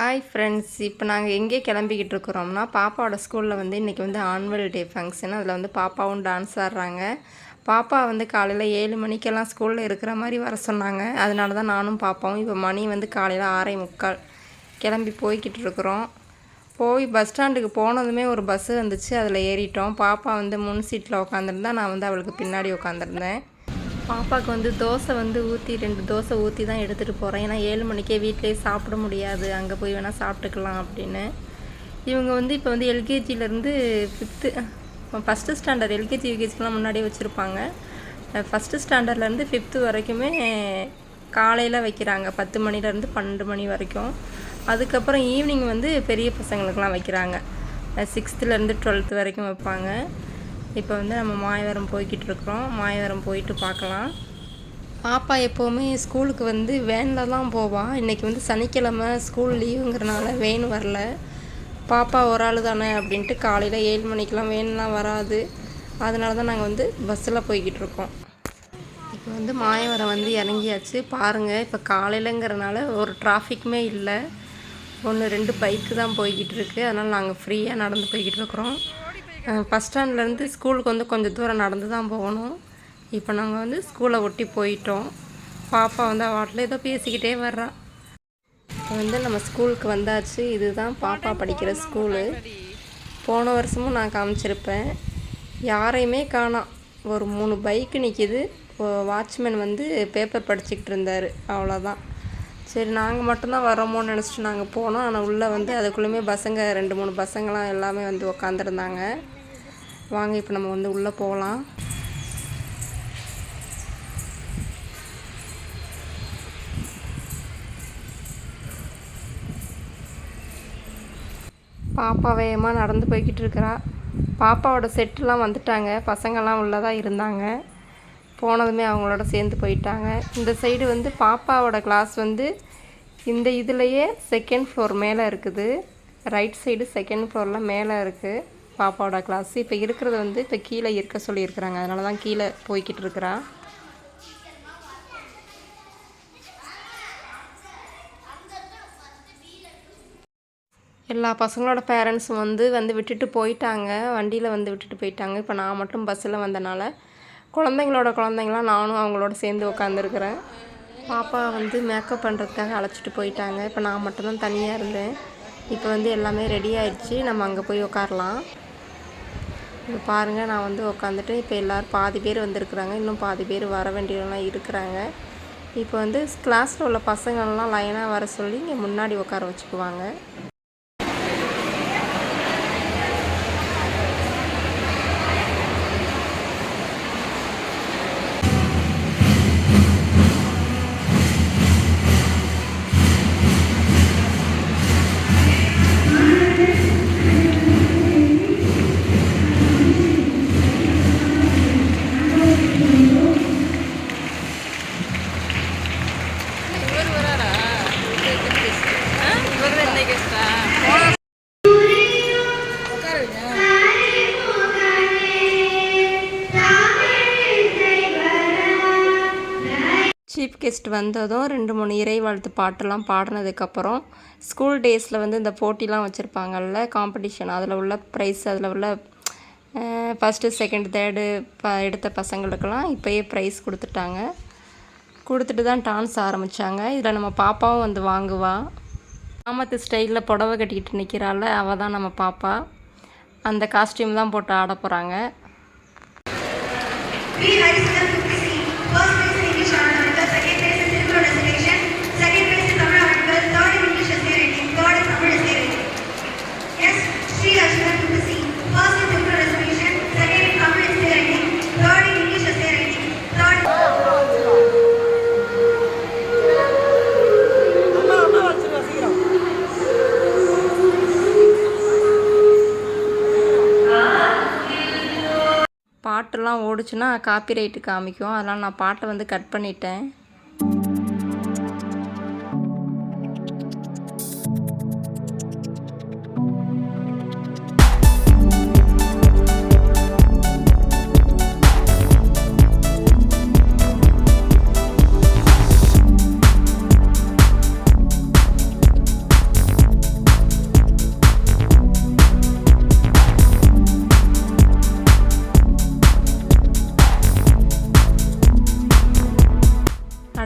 Hi friends இப்போ நாங்கள் எங்கே கிளம்பிக்கிட்டு இருக்கிறோம்னா பாப்பாவோட ஸ்கூலில் வந்து இன்றைக்கி வந்து ஆனுவல் டே ஃபங்க்ஷன் அதில் வந்து பாப்பாவும் டான்ஸ் ஆடுறாங்க. பாப்பா வந்து காலையில் ஏழு மணிக்கெல்லாம் ஸ்கூலில் இருக்கிற மாதிரி வர சொன்னாங்க. அதனால தான் நானும் பாப்பாவும் இப்போ மணி வந்து காலையில் ஆறே முக்கால் கிளம்பி போய்கிட்டு இருக்கிறோம். போய் பஸ் ஸ்டாண்டுக்கு போனதுமே ஒரு பஸ்ஸு வந்துச்சு. அதில் ஏறிட்டோம். பாப்பா வந்து முன் சீட்டில் உட்காந்துருந்தா நான் வந்து அவளுக்கு பின்னாடி உட்காந்துருந்தேன் பாப்பாவுக்கு வந்து தோசை வந்து ஊற்றி ரெண்டு தோசை ஊற்றி தான் எடுத்துகிட்டு போகிறேன் ஏன்னா ஏழு மணிக்கே வீட்டிலே சாப்பிட முடியாது. அங்கே போய் வேணால் சாப்பிட்டுக்கலாம் அப்படின்னு. இவங்க வந்து இப்போ வந்து எல்கேஜிலேருந்து ஃபிஃப்த்து ஃபஸ்ட்டு ஸ்டாண்டர்ட் எல்கேஜி யூகேஜிக்கெலாம் முன்னாடியே வச்சுருப்பாங்க. ஃபஸ்ட்டு ஸ்டாண்டர்ட்லேருந்து ஃபிஃப்த்து வரைக்குமே காலையில் வைக்கிறாங்க. பத்து மணிலேருந்து பன்னெண்டு மணி வரைக்கும். அதுக்கப்புறம் ஈவினிங் வந்து பெரிய பசங்களுக்கெலாம் வைக்கிறாங்க. சிக்ஸ்த்துலேருந்து டுவெல்த்து வரைக்கும் வைப்பாங்க. இப்போ வந்து நம்ம மாயவரம் போய்கிட்டு இருக்கிறோம் மாயவரம் போயிட்டு பார்க்கலாம். பாப்பா எப்போவுமே ஸ்கூலுக்கு வந்து வேனில் தான் போவாள் இன்றைக்கி வந்து சனிக்கிழமை ஸ்கூல் லீவுங்கிறனால வேன் வரல. பாப்பா ஒரு ஆள் தானே அப்படின்ட்டு காலையில் ஏழு மணிக்கெலாம் வேன்லாம் வராது. அதனால தான் நாங்கள் வந்து பஸ்ஸில் போய்கிட்டு இருக்கோம் இப்போ வந்து மாயவரம் வந்து இறங்கியாச்சு. பாருங்கள் இப்போ காலையிலங்கிறனால ஒரு டிராஃபிக்குமே இல்லை. ஒன்று ரெண்டு பைக்கு தான் போய்கிட்டு இருக்கு அதனால் நாங்கள் ஃப்ரீயாக நடந்து போய்கிட்டு இருக்கிறோம் பஸ் ஸ்டாண்ட்லேருந்து ஸ்கூலுக்கு வந்து கொஞ்சம் தூரம் நடந்து தான் போகணும். இப்போ நாங்கள் வந்து ஸ்கூலை ஒட்டி போயிட்டோம். பாப்பா வந்து அவட்டில் ஏதோ பேசிக்கிட்டே வர்றா. இப்போ வந்து நம்ம ஸ்கூலுக்கு வந்தாச்சு. இதுதான் பாப்பா படிக்கிற ஸ்கூலு போன வருஷமும் நான் காமிச்சிருப்பேன். யாரையுமே காணாம் ஒரு மூணு பைக்கு நிற்கிது வாட்ச்மேன் வந்து பேப்பர் படிச்சுக்கிட்டு இருந்தார். அவ்வளோதான் சரி நாங்கள் மட்டும்தான் வரோமோன்னு நினச்சிட்டு நாங்கள் போனோம். ஆனால் உள்ளே வந்து அதுக்குள்ளேயுமே பசங்க ரெண்டு மூணு பசங்களாம் எல்லாமே வந்து உக்காந்துருந்தாங்க. வாங்க இப்போ நம்ம வந்து உள்ளே போகலாம் பாப்பா வேகமாக நடந்து போய்கிட்டு இருக்கிறா. பாப்பாவோட செட்டுலாம் வந்துட்டாங்க. பசங்கள்லாம் உள்ளே தான் இருந்தாங்க. போனதுமே அவங்களோட சேர்ந்து போயிட்டாங்க. இந்த சைடு வந்து பாப்பாவோட கிளாஸ் வந்து இந்த இதுலேயே செகண்ட் ஃப்ளோர் மேலே இருக்குது. ரைட் சைடு செகண்ட் ஃப்ளோரில் மேலே இருக்குது பாப்பாவோட கிளாஸ் இப்போ இருக்கிறது வந்து இப்போ கீழே இருக்க சொல்லியிருக்கிறாங்க. அதனால தான் கீழே போய்கிட்டு இருக்கிறா. எல்லா பசங்களோட பேரண்ட்ஸும் வந்து வந்து விட்டுட்டு போயிட்டாங்க. வண்டியில் வந்து விட்டுட்டு போயிட்டாங்க. இப்போ நான் மட்டும் பஸ்ஸில் வந்தனால குழந்தைங்களோட குழந்தைங்களாம் நானும் அவங்களோட சேர்ந்து உட்காந்துருக்குறேன் பாப்பா வந்து மேக்கப் பண்ணுறதுக்காக அழைச்சிட்டு போயிட்டாங்க. இப்போ நான் மட்டும்தான் தனியாக இருந்தேன். இப்போ வந்து எல்லாமே ரெடி ஆயிடுச்சு. நம்ம அங்கே போய் உட்காரலாம் இப்போ பாருங்கள் நான் வந்து உட்காந்துட்டு இப்போ எல்லோரும் பாதி பேர் வந்திருக்குறாங்க. இன்னும் பாதி பேர் வர வேண்டியவங்களாம் இருக்கிறாங்க. இப்போ வந்து கிளாஸில் உள்ள பசங்கள்லாம் லைனாக வர சொல்லி இங்கே முன்னாடி உட்கார வச்சுக்குவாங்க. சீஃப் கெஸ்ட் வந்ததும் ரெண்டு மூணு இறை வாழ்த்து பாட்டெல்லாம் பாடினதுக்கப்புறம் ஸ்கூல் டேஸில் வந்து இந்த போட்டிலாம் வச்சுருப்பாங்கல்ல காம்படிஷன் அதில் உள்ள ப்ரைஸ் அதில் உள்ள ஃபஸ்ட்டு செகண்ட் தேர்டு ப எடுத்த பசங்களுக்கெல்லாம் இப்போயே ப்ரைஸ் கொடுத்துட்டாங்க. கொடுத்துட்டு தான் டான்ஸ் ஆரம்பித்தாங்க இதில் நம்ம பாப்பாவும் வந்து வாங்குவா. கிராமத்து ஸ்டைலில் புடவை கட்டிக்கிட்டு நிற்கிறாள் அவள் தான் நம்ம பாப்பா. அந்த காஸ்டியூம் தான் போட்டு ஆட போகிறாங்க பாட்டெல்லாம் ஓடுச்சுன்னா காப்பி ரைட்டு காமிக்கும். அதனால் நான் பாட்டை வந்து கட் பண்ணிவிட்டேன்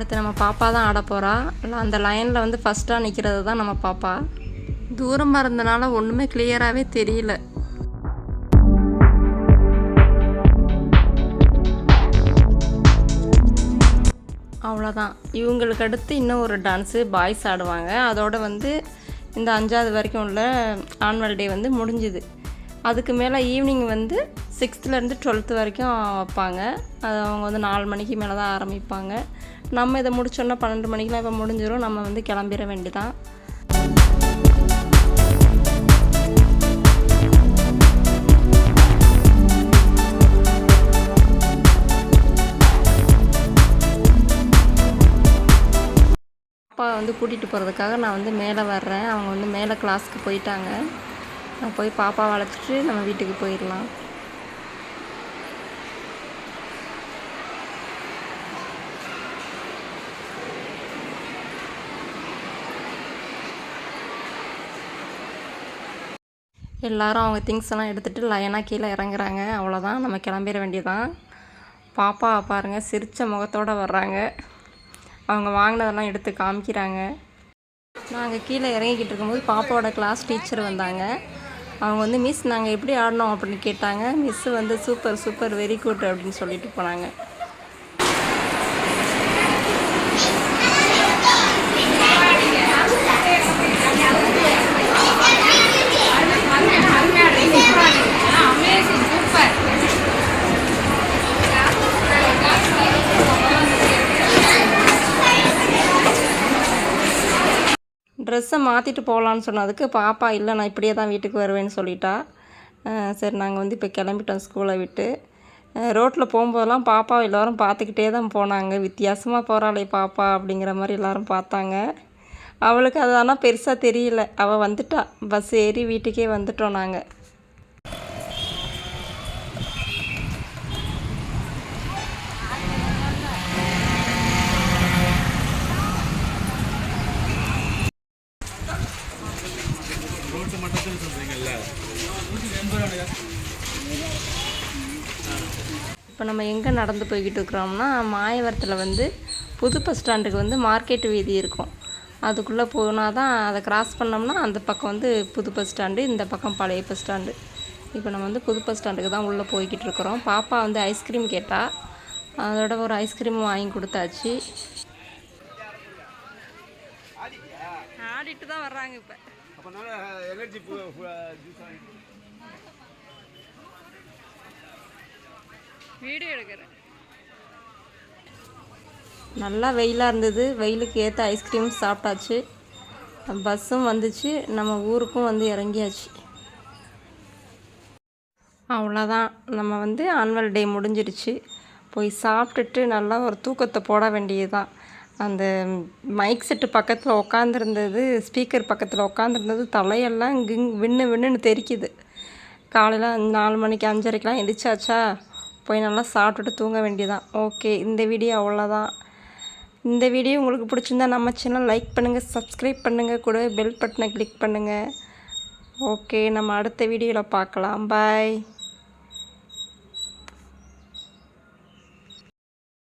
அடுத்து நம்ம பாப்பா தான் ஆட போகிறா அந்த லைனில் வந்து ஃபஸ்ட்டாக நிற்கிறது தான் நம்ம பாப்பா. தூரமாக இருந்தனால ஒன்றுமே கிளியராகவே தெரியல. அவ்வளோதான் இவங்களுக்கு அடுத்து இன்னும் ஒரு டான்ஸு பாய்ஸ் ஆடுவாங்க. அதோடு வந்து இந்த அஞ்சாவது வரைக்கும் உள்ள ஆனுவல் டே வந்து முடிஞ்சுது. அதுக்கு மேலே ஈவினிங் வந்து சிக்ஸ்த்துலேருந்து டுவெல்த்து வரைக்கும் வைப்பாங்க. அது அவங்க வந்து நாலு மணிக்கு மேலே தான் ஆரம்பிப்பாங்க. நம்ம இதை முடிச்சோன்னா பன்னெண்டு மணிக்கெலாம் இப்போ முடிஞ்சிடும் நம்ம வந்து கிளம்பிட வேண்டிதான். அப்பா வந்து கூட்டிகிட்டு போகிறதுக்காக நான் வந்து மேலே வர்றேன். அவங்க வந்து மேலே கிளாஸ்க்கு போயிட்டாங்க. நான் போய் பாப்பா வளர்த்துட்டு நம்ம வீட்டுக்கு போயிடலாம். எல்லாரும் அவங்க திங்ஸ் எல்லாம் எடுத்துகிட்டு லைனாக கீழே இறங்குறாங்க. அவ்வளோதான் நம்ம கிளம்பிட வேண்டியதான் பாப்பா பாருங்கள் சிரித்த முகத்தோடு வர்றாங்க. அவங்க வாங்கினதெல்லாம் எடுத்து காமிக்கிறாங்க. நாங்கள் கீழே இறங்கிக்கிட்டு இருக்கும்போது பாப்பாவோட கிளாஸ் டீச்சர் வந்தாங்க. அவங்க வந்து மிஸ் நாங்கள் எப்படி ஆடினோம் அப்படின்னு கேட்டாங்க. மிஸ்ஸு வந்து சூப்பர் சூப்பர் வெரி குட் அப்படின்னு சொல்லிட்டு போனாங்க. ட்ரெஸ்ஸை மாற்றிட்டு போகலான்னு சொன்னதுக்கு பாப்பா இல்லை நான் இப்படியே தான் வீட்டுக்கு வருவேன்னு சொல்லிட்டா. சரி நாங்கள் வந்து இப்போ கிளம்பிட்டோம் ஸ்கூலை விட்டு. ரோட்டில் போகும்போதெல்லாம் பாப்பா எல்லோரும் பார்த்துக்கிட்டே தான் போனாங்க. வித்தியாசமாக போகிறாளே பாப்பா அப்படிங்கிற மாதிரி எல்லோரும் பார்த்தாங்க. அவளுக்கு அது ஆனால் பெருசாக தெரியல. அவள் வந்துட்டா. பஸ் ஏறி வீட்டுக்கே வந்துட்டோம் நாங்கள் இப்போ நம்ம எங்கே நடந்து போய்கிட்டு இருக்கிறோம்னா மாயவரத்தில் வந்து புது பஸ் ஸ்டாண்டுக்கு வந்து மார்க்கெட் வீதி இருக்கும். அதுக்குள்ளே போனால் தான் அதை கிராஸ் பண்ணோம்னா அந்த பக்கம் வந்து புது பஸ் ஸ்டாண்டு இந்த பக்கம் பழைய பஸ் ஸ்டாண்டு. இப்போ நம்ம வந்து புது பஸ் ஸ்டாண்டுக்கு தான் உள்ளே போய்கிட்டு இருக்கிறோம் பாப்பா வந்து ஐஸ்கிரீம் கேட்டா அதோட ஒரு ஐஸ்கிரீம் வாங்கி கொடுத்தாச்சு. ஆடிட்டு தான் வர்றாங்க இப்போ. அப்பனால எனர்ஜி ஜூஸ் வீடியோ எடுக்கிறேன். நல்லா வெயிலாக இருந்தது. வெயிலுக்கு ஏற்ற ஐஸ்கிரீம் சாப்பிட்டாச்சு. பஸ்ஸும் வந்துச்சு. நம்ம ஊருக்கும் வந்து இறங்கியாச்சு. அவ்வளோதான் நம்ம வந்து ஆனுவல் டே முடிஞ்சிருச்சு. போய் சாப்பிட்டுட்டு நல்லா ஒரு தூக்கத்தை போட வேண்டியதுதான். அந்த மைக் செட்டு பக்கத்தில் உட்காந்துருந்தது ஸ்பீக்கர் பக்கத்தில் உட்காந்துருந்தது தலையெல்லாம் கிங் விண்ணு விண்ணுன்னு தெரிக்குது. காலையில் நாலு மணிக்கு அஞ்சரைக்கெலாம் எந்திரிச்சாச்சா போய் நல்லா சாப்பிட்டுட்டு தூங்க வேண்டியதான் ஓகே இந்த வீடியோ அவ்வளோதான் இந்த வீடியோ உங்களுக்கு பிடிச்சிருந்தா நம்ம சேனல் லைக் பண்ணுங்கள் சப்ஸ்கிரைப் பண்ணுங்கள் கூட பெல் பட்டனை கிளிக் பண்ணுங்கள் ஓகே நம்ம அடுத்த வீடியோவில் பார்க்கலாம். பாய்